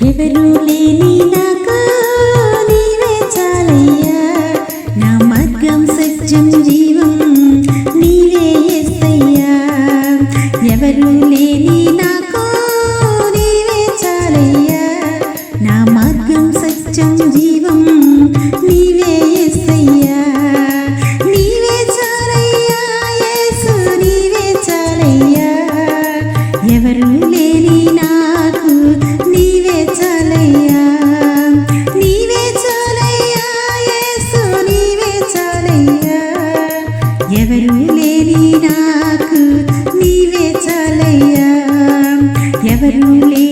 ఎవరు లేని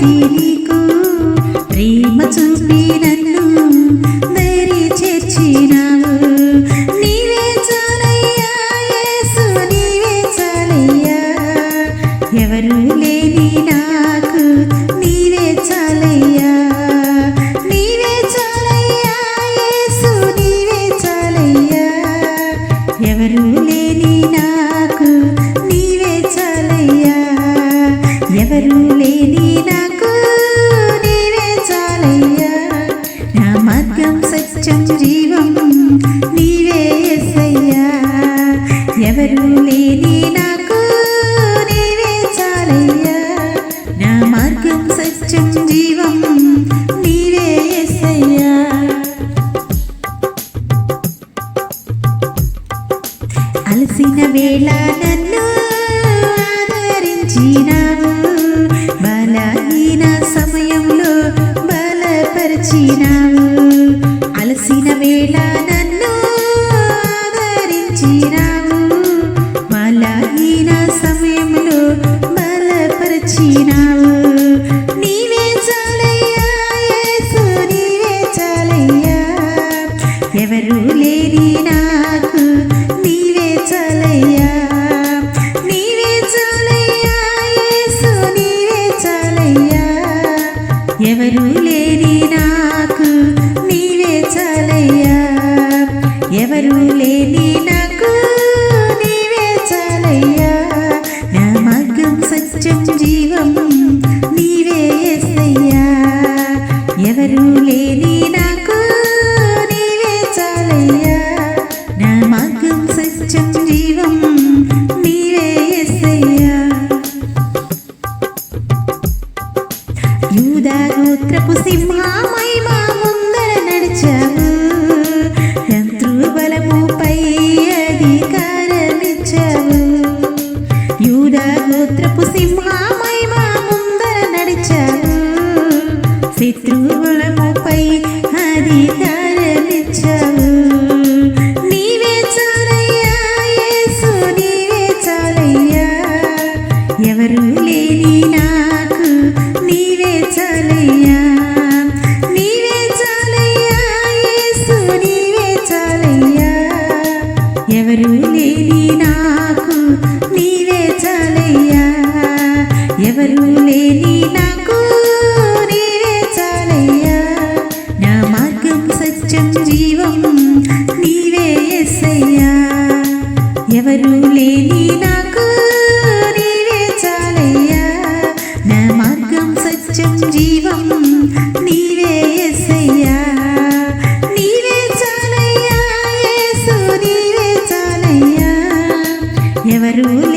పాటి నీకు ప్రేమ చూపి నన్ను దరి చేర్చినావు. నీవే చాలయ్యా యేసు నీవే చాలయ్యా. ఎవరు లేని నాకు నీవే చాలయ్యా. నీవే చాలయ్యా యేసు నీవే చాలయ్యా. ఎవరు లేని నాకు నీవే చాలయ్యా. ఎవరు లేని బలపరిచినావు బలహీన సమయంలో బలపరిచినావు అలసిన వేళ possível. నాకు నీవే చాలయ్యా. ఎవరు లేని నాకు నీవే చాలయ్యా. నా మార్గం సత్యం జీవం నీవే ఎస్సయ్యా ఎవరు లేని திருவு